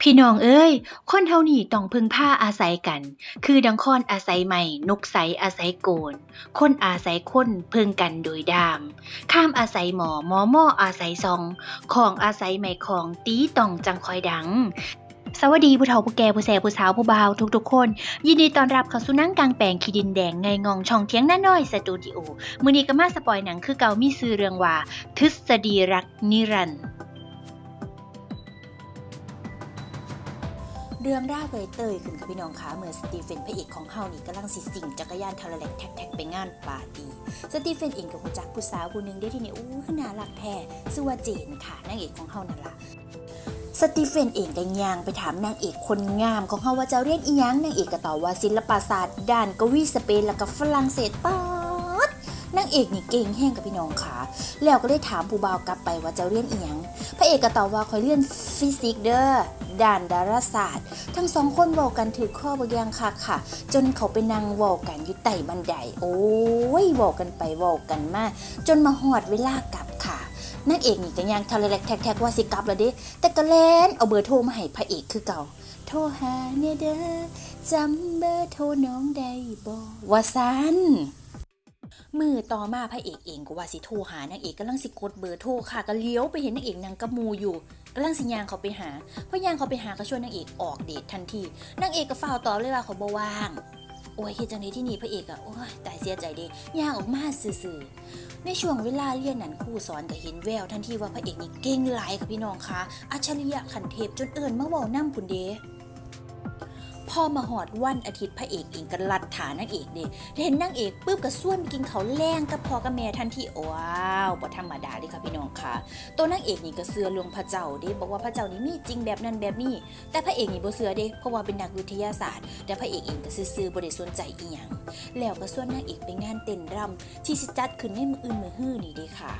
พี่น้องเอ้ย คนเฮานี่ต้องพึ่งพาอาศัยกัน คือดังคอนอาศัยไม้นกใสอาศัยโกน คนอาศัยคนพึ่งกันโดยดาม ข้ามอาศัยหมอหมอหม้ออาศัยซอง ของอาศัยไม้ของตีต้องจังคอยดังสวัสดีผู้เฒ่าผู้แก่ผู้แสบผู้สาวผู้บ่าวทุกๆคน ยินดีต้อนรับเข้าสู่นั่งกลางแปลงขีดินแดงไงงองช่องเทียงหน้าน้อยสตูดิโอมือนี้ก็มาสปอยหนังคือเก่ามีชื่อเรื่องว่า ทฤษฎีรักนิรันดร์ เรื่องราวเลยเตยขึ้นกับพี่น้องคะเมื่อสตีเฟนพระเอกของเฮานี่กำลังสิสิ่งจักรยานคาราแลกแท็กๆไปงานปาร์ตี้สตีเฟนเองกับผู้จักผู้สาวผู้หนึ่งได้ที่นี่อู้ขนารักแท้ชื่อว่าเจนค่ะนางเอกของเฮานั่นละสตีเฟนเองก็ย่างไปถามนางเอกคนงามของเฮาว่าจะเรียนอีหยังนางเอกก็ตอบว่าศิลปศาสตร์ด้านกวีสเปนแล้วก็ฝรั่งเศสป๊าดนางเอกนี่เก่งแห้งกับพี่น้องค่ะ แล้วก็ได้ถามผู้บ่าวกลับไปว่าจะเรียนอีหยังพระเอกก็ตอบว่าคอยเรียนฟิสิกส์เด้อด่านดาราศาสตร์ ทั้งสองคนเว้ากันถือข้อบางอย่างค่ะค่ะ จนเขาไปนั่งว้ากันอยู่ใต้บันไดโอ้ยว้ากันไปว้ากันมา จนมาหอดเวลากลับค่ะนางเอกนี่ก็ยังทะเลแลกแท็กว่าสิกลับแล้วเด้แต่ก็แลนเอาเบอร์โทรมาให้พระเอกคือเก่าโทรหาเนี่ยเด้อจำเบอร์โทรน้องได้บ่ว่าซัน มือต่อมาพระเอกเองก็ว่าสิโทรหานางเอกกำลังสิกดเบอร์โทรค่ะก็เลี้ยวไปเห็นนางเอกนางกระมูอยู่กำลังสิยางเขาไปหาพอยางเขาไปหาก็ชวนนางเอกออกเดททันทีนางเอกก็ฝ่าวตอบเลยว่าเขาบ่ว่างโอ้ยเฮ็ดจังไดที่นี่พระเอกอะโอ้ยตายเสียใจเด้ย่างออกมาซื่อๆในช่วงเวลาเรียนนั้นครูสอนก็เห็นแววทันทีว่าพระเอกนี่เก่งหลายค่ะพี่น้องคะอัจฉริยะขันเทพจนเอิญมาเว้านำพุ่นเด้ พอมาหอดวันอาทิตย์พระเอกเองก็ลัดฐานนางเอกเด้เห็นนางเอกปุ๊บก็ส่วนไปกินเขาแรงกับพอกับแม่ทันทีว้าวบ่ธรรมดาเลยค่ะพี่น้องค่ะ ตัวนางเอกนี่ก็เสือเรื่องพระเจ้าเด้บอกว่าพระเจ้านี่มีจริงแบบนั้นแบบนี้ แต่พระเอกนี่บ่เสือเด้เพราะว่าเป็นนักวิทยาศาสตร์ แต่พระเอกเองก็ซื่อๆบ่ได้สนใจอีหยังแล้วก็ส่วนนางเอกไปงานเต้นรำที่สิจัดขึ้นในมืออื่นมือฮื้อนี่เด้ค่ะ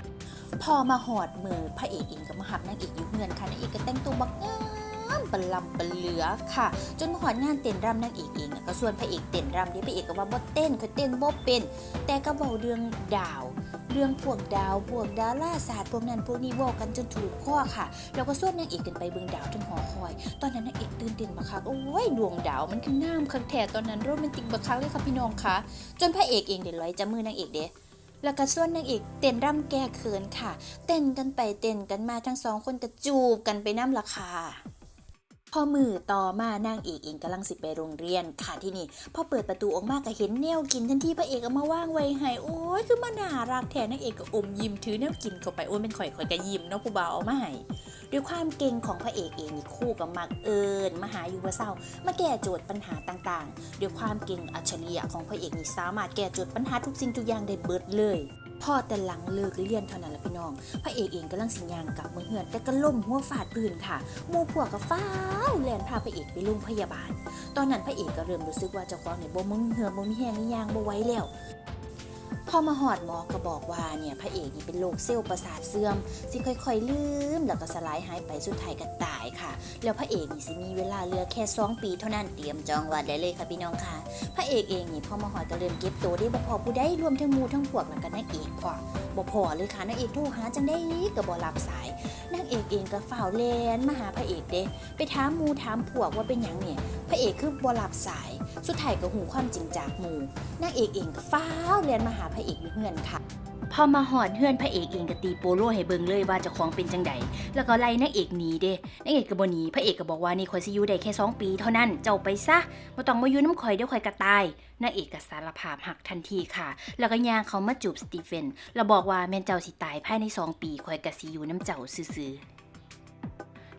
พอมาหอดมือพระเอกเองก็มาหับนางเอกอยู่เฮือนค่ะนางเอกก็แต่งตัวบักงา มปลำปเหลือค่ะ จนหอดงานเต้นรำนางเอกเองก็ส่วนพระเอกเต้นรำเดี๋ยวพระเอกก็ว่าบ่เต้นค่อเต้นบ่เป็น แต่ก็เว้าเรื่องดาวเรื่องพวกดาวพวกดาราศาสตร์พวกนั้นพวกนี้ว้ากันจนถูกข้อค่ะแล้วก็ส่วนนางเอกกันไปเบิ่งดาวทั้งหอคอย ตอนนั้นนางเอกตื่นเต้นมากค่ะโอ้ยดวงดาวมันคืองามคักแท้ตอนนั้นโรแมนติกบักคักเลยค่ะพี่น้องคะจนพระเอกเองเด็ดร้อยจับมือนางเอกเด้แล้วก็ส่วนนางเอกเต้นรำแก้เขินค่ะ เต้นกันไปเต้นกันมาทั้งสองคนก็จูบกันไปน้ำราคา อมือต่อมานางเอกเองกำลังสิไปโรงเรียนค่ะที่นี่พอเปิดประตูออกมาก็เห็นแนวกินทันทีพระเอกเอามาว่างไว้ให้โอ้ยคือมาน่ารักแทนนางเอกก็อมยิ้มถือแนวกินเข้าไปโอ้ยเป็นข่อยข่อยก็ยิ้มเนาะผู้บ่าวเอามาให้ด้วยความเก่งของพระเอกเองนี่คู่กับมักเอิญมหาอยู่ว่าเศร้ามาแก้โจทย์ปัญหาต่างๆ ด้วยความเก่งอัจฉริยะของพระเอกนี่สามารถแก้โจทย์ปัญหาทุกสิ่งทุกอย่างได้เบิดเลย พอแต่หลังเลิกเรียนเท่านั้นละพี่น้อง พระเอกเองกำลังสิญญางกับมือเหือน แต่ก็ล่มหัวฟาดพื้นค่ะมู่พวกก็ฟ้าวแลนพาพระเอกไปโรงพยาบาล ตอนนั้นพระเอกก็เริ่มรู้สึกว่าเจ้าของเนี่ยบ่มึงเหือบ่มีแหงนี่ยางบ่ไว้แล้ว พอมาหอดหมอก็บอกว่าเนี่ยพระเอกนี่เป็นโรคเซลล์ประสาทเสื่อมสิค่อยๆลืม แล้วก็สลายหายไปสุดท้ายก็ตายค่ะ แล้วพระเอกนี่สิมีเวลาเหลือแค่สองปีเท่านั้นเตรียมจองวัดได้เลยค่ะพี่น้องค่ะ พระเอกเองนี่พอมาหอดก็เริ่มเก็บตัวได้บ่พอผู้ใดรวมทั้งมูทั้งพวกแล้วก็นางเอกพอบ่พอเลยค่ะนางเอกโทรหาจังได้ก็บ่รับสายนางเอกเองก็ฝ่าวแลนมาหาพระเอกเด้ไปถามมูถามพวกว่าเป็นหยังเนี่ยพระเอกคือบ่รับสาย สุดท้ายก็หูความจริงจากมูนางเอกเองก็ฟ้าวแลนมาหาระเอกอยู่เฮือนค่ะ พอมาหอดเฮือนพระเอกเองก็ตีโปโลให้เบิงเลยว่าเจ้าของเป็นจังใดแล้วก็ไล่นางเอกหนีเด้นางเอกก็บ่หนีพระเอกก็บอกว่านี่ข่อยสิอยู่ได้แค่สองปีเท่านั้นเจ้าไปซะบ่ต้องมาอยู่น้ำข่อยเดี๋ยวข่อยก็ตายนางเอกก็สารภาพหักทันทีค่ะ แล้วก็ย่างเขามาจูบสตีเฟนแล้วบอกว่าแม่นเจ้าสิตายภายในสองปีข่อยก็สิอยู่น้ำเจ้าซื่อๆ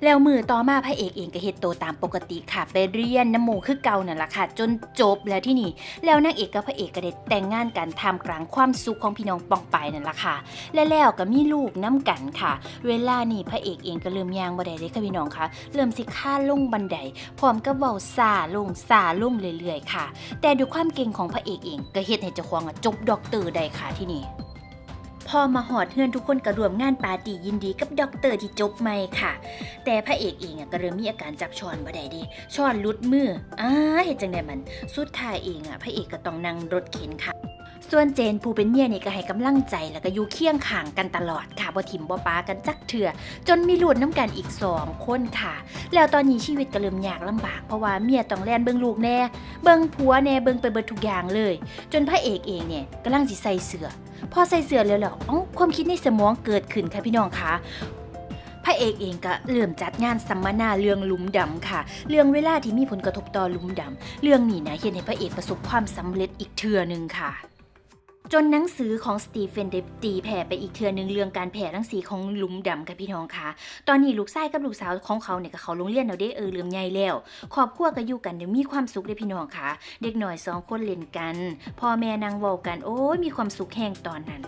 แล้วมือต่อมาพระเอกเองก็เฮ็ดโตตามปกติค่ะไปเรียนน้ำหมูคือเก่านั่นแหละค่ะ จนจบแล้วที่นี่ แล้วนางเอกกับพระเอกก็ได้แต่งงานกันท่ามกลางความสุขของพี่น้องปองไปนั่นแหละค่ะ และแล้วก็มีลูกน้ำกันค่ะ เวลานี่พระเอกเองก็เริ่มย่างบ่ไดเลยค่ะพี่น้องค่ะ เริ่มสิค่าลงบันไดพร้อมกับเว้าซาลงซาลงเรื่อยๆค่ะ แต่ด้วยความเก่งของพระเอกเองก็เฮ็ดให้เจ้าของจบด็อกเตอร์ได้ค่ะที่นี่ พอมาหอดเฮือนทุกคนก็รวมงานปาร์ตี้ยินดีกับด็อกเตอร์ที่จบใหม่ค่ะ แต่พระเอกเองอะก็เริ่มมีอาการจับช้อนบ่ได้ดิช้อนลุดมืออ้าเหตุจังไดมัน สุดท้ายเองอะพระเอกก็ต้องนั่งรถเข็นค่ะ ส่วนเจนผู้เป็นเมียนี่ก็ให้กำลังใจแล้วก็อยู่เคียงข้างกันตลอดค่ะบ่ถิ่มบ่ปากันจักเถื่อ จนมีลูกน้ำกันอีกสองคนค่ะ แล้วตอนนี้ชีวิตก็เริ่มยากลำบากเพราะว่าเมียต้องแล่นเบิ่งลูกแน่ เบิ่งผัวแน่เบิ่งไปเบิดทุกอย่างเลย จนพระเอกเองเนี่ยกำลังสิใส่เสือพอใส่เสือแล้วแล้วเอ้ความคิดในสมองเกิดขึ้นค่ะพี่น้องคะพระเอกเองก็เริ่มจัดงานสัมมนาเรื่องลุมดำค่ะ เรื่องเวลาที่มีผลกระทบต่อลุมดำเรื่องนี้นะเห็นให้พระเอกประสบความสำเร็จอีกเทื่อหนึ่งค่ะ จนหนังสือของสตีเฟนเดบตีแผ่ไปอีกเทือหนึ่งเรื่องการแผ่รังสีของหลุมดำกับพี่น้องค่ะ ตอนนี้ลูกชายกับลูกสาวของเขาเนี่ยก็เขาโรงเรียนเอาได้เออเรื่องใหญ่แล้วครอบครัวก็อยู่กันเดี๋ยวมีความสุขเลยพี่น้องค่ะ เด็กหน่อยสองคนเล่นกันพ่อแม่นางวอกันโอ้ยมีความสุขแห่งตอนนั้น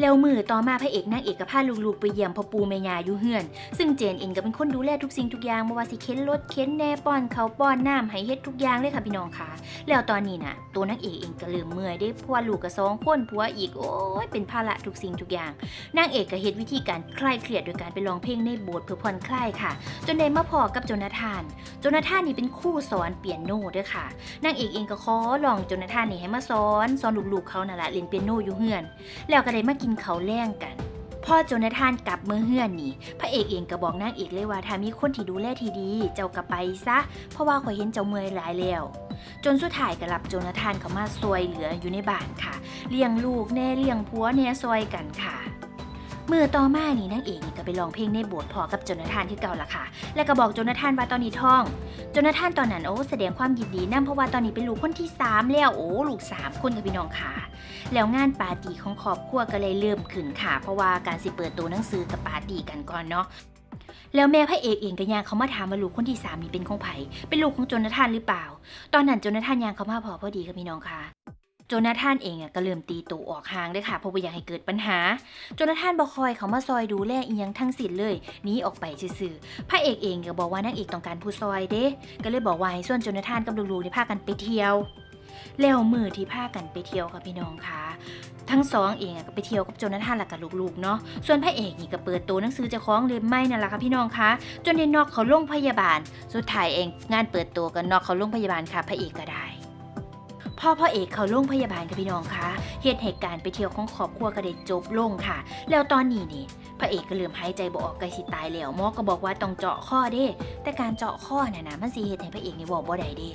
แล้วมือต่อมาพระเอกนางเอกก็พาลูกๆไปเยี่ยมพ่อปู่แม่ย่าอยู่เฮือน ซึ่งเจนเองก็เป็นคนดูแลทุกสิ่งทุกอย่างไม่ว่าสิเข็นรถเข็นแน่ป้อนเขาป้อนน้ำให้เฮ็ดทุกอย่างเลยค่ะพี่น้องค่ะ แล้วตอนนี้น่ะตัวนางเอกเองก็เริ่มเมื่อยได้พราะว่าลูกก็สองคนผัวอีกโอ้ยเป็นภาระทุกสิ่งทุกอย่างนางเอกก็เฮ็ดวิธีการคลายเครียดโดยการไปร้องเพลงในโบสถ์เพื่อผ่อนคลายค่ะ จนได้มาพอกับโจนาธาน โจนาธานนี่เป็นครู่สอนเปียโนด้วยค่ะนางเอกเองก็ขอลองโจนาธานนี่ให้มาสอนสอนลูกๆเขานั่นแหละเล่นเปียโนอยู่เฮือน แล้วก็ได้มากินเขาแล่งกัน พ่อโจนาธานกลับเมื่อเฮือนนี่ พระเอกเองก็บอกนางเอกเลยว่าถ้ามีคนที่ดูแลทีดี เจ้าก็ไปซะ เพราะว่าข่อยเห็นเจ้าเมื่อยหลายแล้ว จนสุดท้ายก็รับโจนาธานเขามาซวยเหลืออยู่ในบ้านค่ะ เลี้ยงลูกแน่เลี้ยงผัวแน่ซอยกันค่ะ มื่อต่อมานี่นางเอกนี่ก็ไปร้องเพลงในโบสถ์พอกับโจนาธานที่เก่าละค่ะ แล้วก็บอกโจนาธานว่าตอนนี้ท้อง โจนาธานตอนนั้นโอ้แสดงความยินดีนั่นเพราะว่าตอนนี้เป็นลูกคนที่สามแล้วโอ้ลูกสามคนกับพี่น้องค่ะ แล้วงานปาร์ตี้ของครอบครัวก็เลยเริ่มขึ้นค่ะ เพราะว่าการสิเปิดตัวหนังสือกับปาร์ตี้กันก่อนเนาะแล้วแม่พระเอกเองก็ย่างเขามาถามว่าลูกคนที่สามนี่เป็นของไผ่เป็นลูกของโจนาธานหรือเปล่า ตอนนั้นโจนาธานย่างเขามาพอพอดีค่ะพี่น้องค่ะ โจนาธานเองอะก็เริ่มตีตัวออกห่างเลยค่ะเพราะว่าอยากให้เกิดปัญหา โจนาธานบอคอยเขามาซอยดูแลอียังทั้งสิ้นเลยหนีออกไปซื่อๆพระเอกเองก็บอกว่านางเอกต้องการผู้ซอยเด้ก็เลยบอกว่าให้ส่วนโจนาธานกับลูกๆได้พากันไปเที่ยวแล้วมือที่พากันไปเที่ยวค่ะพี่น้องค่ะทั้งสองเองก็ไปเที่ยวกับโจนาธานและกับลูกๆเนาะ ส่วนพระเอกนี่ก็เปิดตัวหนังสือจะคล้องเล่มไม่นั่นแหละค่ะพี่น้องคะ จนได้นอกเขาโรงพยาบาล สุดท้ายเองงานเปิดตัวกันนอกเขาโรงพยาบาลค่ะพระเอกก็ได้ พ่อพ่อเอกเขาโรงพยาบาลค่ะพี่น้องคะเหตุเหตุการณ์ไปเที่ยวของครอบครัวก็ได้จบลงค่ะ แล้วตอนนี้นี่พระเอกก็เริ่มหายใจบออกกล้สิตายแล้วหมอก็บอกว่าต้องเจาะข้อเด้ แต่การเจาะข้อน่ะนะมันสิเหตุให้พระเอกนี่บอกบ่ได้เด้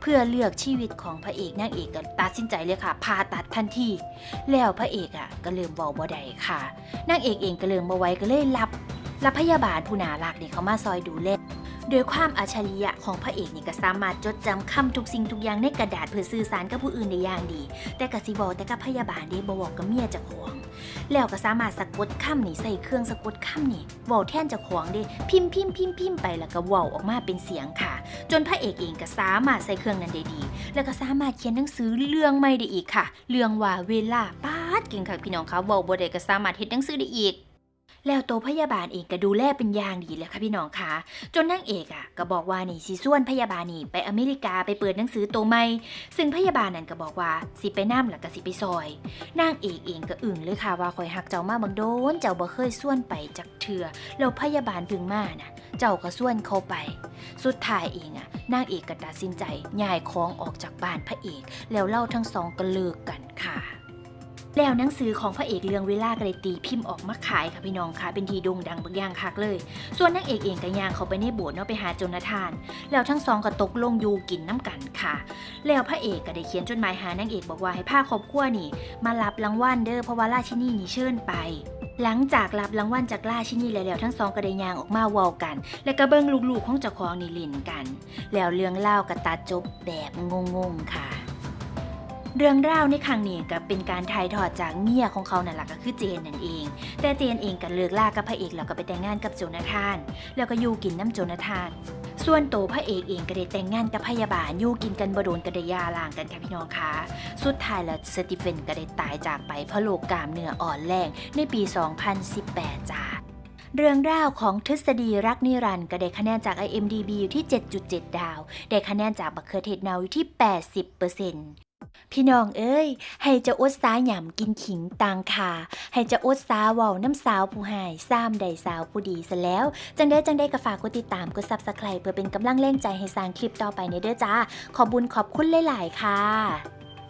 เพื่อเลือกชีวิตของพระเอกนางเอกก็ตัดสินใจเลยค่ะผ่าตัดทันทีแล้วพระเอกอะก็เริ่มบอกบ่ได้ค่ะนางเอกเองก็เริ่มบ่ไว้ก็เลยรับรับพยาบาลผู้น่ารักนี่เขามาซอยดูแล โดยความอัจฉริยะของพระเอกนี่ก็สามารถจดจำคำทุกสิ่งทุกอย่างในกระดาษเพื่อสื่อสารกับผู้อื่นได้อย่างดี แต่กสิบอกแต่กับพยาบาลเด้บอกกับเมียจ้าของ แล้วก็สามารถสะกดคำนี่ใส่เครื่องสะกดคำนี่เว้าแท่นจ้าของเด้พิมพ์พิมพ์พิมพ์พิมพ์ไปแล้วก็ว้าออกมาเป็นเสียงค่ะ จนพระเอกเองก็สามารถใส่เครื่องนั้นได้ดี แล้วก็สามารถเขียนหนังสือเรื่องใหม่ได้อีกค่ะ เรื่องว่าเวลาป้าดเก่งค่ะพี่น้องคะว้าบ่ได้ก็สามารถเฮ็ดหนังสือได้อีก แล้วตัวพยาบาลเองก็ดูแลเป็นอย่างดีเลยค่ะพี่น้องคะจนนางเอกอะก็บอกว่านี่สิส่วนพยาบาลนี่ไปอเมริกาไปเปิดหนังสือตัวใหม่ซึ่งพยาบาลนั่นก็บอกว่าสิไปน้ำแล้วก็สิไปซอยนางเอกเองก็อึ้งเลยค่ะว่าคอยหักเจ้ามาบังโดนเจ้าบ่เคยส่วนไปจากเถื่อแล้วพยาบาลถึงมาน่ะ เจ้าก็ส่วนเข้าไป สุดท้ายเองอะนางเอกก็ตัดสินใจย้ายของออกจากบ้านพระเอก แล้วเล่าทั้งสองก็เลิกกันค่ะ แล้วหนังสือของพระเอกเรื่องเวลาก็เลยตีพิมพ์ออกมาขายค่ะพี่น้องค่ะเป็นทีโด่งดังบางอย่างคักเลย ส่วนนางเอกเองก็ย่างเขาไปในโบสถ์เนาะไปหาจนาธาน แล้วทั้งสองก็ตกลงอยู่กินน้ำกันค่ะ แล้วพระเอกก็ได้เขียนจดหมายหานางเอกบอกว่าให้พาครอบครัวนี่ มารับรางวัลเด้อเพราะว่าราชินีนี่เชิญไปหลังจากรับรางวัลจากราชินีแล้วทั้งสองก็ได้ยางออกมาว้ากัน แล้วก็เบิงลูกๆของเจ้าของนี่ล่นกัน แล้วเรื่องเล่าก็ตัดจบแบบงงๆค่ะ เรื่องราวในครั้งนี้ก็เป็นการถ่ายทอดจากเมียของเขานั่นแหละก็คือเจนนั่นเอง แต่เจนเองก็เลิกลากับพระเอกแล้วก็ไปแต่งงานกับโจนาธาน แล้วก็อยู่กินน้ำโจนาธาน ส่วนโตวพระเอกเองก็ได้แต่งงานกับพยาบาลอยู่กินกันบโดนกระดยาล่างกันค่ะพี่น้องคะสุดท้ายแล้วสตีเฟนก็ได้ตายจากไปเพราะโรคกล้ามเนื้ออ่อนแรงในปี 2018 จ้าเรื่องราวของทฤษฎีรักนิรันดร์ก็ได้คะแนนจาก IMDB อยู่ที่ 7.7 ดาว ได้คะแนนจากบักเขือเทศเนาอยู่ที่ 80% พี่น้องเอ้ย ให้เจะอดสาหย่ำกินขิงต่างขาให้เจะอดสาเว้าน้ำสาวผู้หายซ้ำใดสาวผู้ดีซะแล้ว จังได้จังได้ก็ฝากกดติดตามกดซับสไครป์เพื่อเป็นกำลังแรงใจให้สร้างคลิปต่อไปในเด้อจ้า ขอบุญขอบคุณหลาย ๆ ค่ะ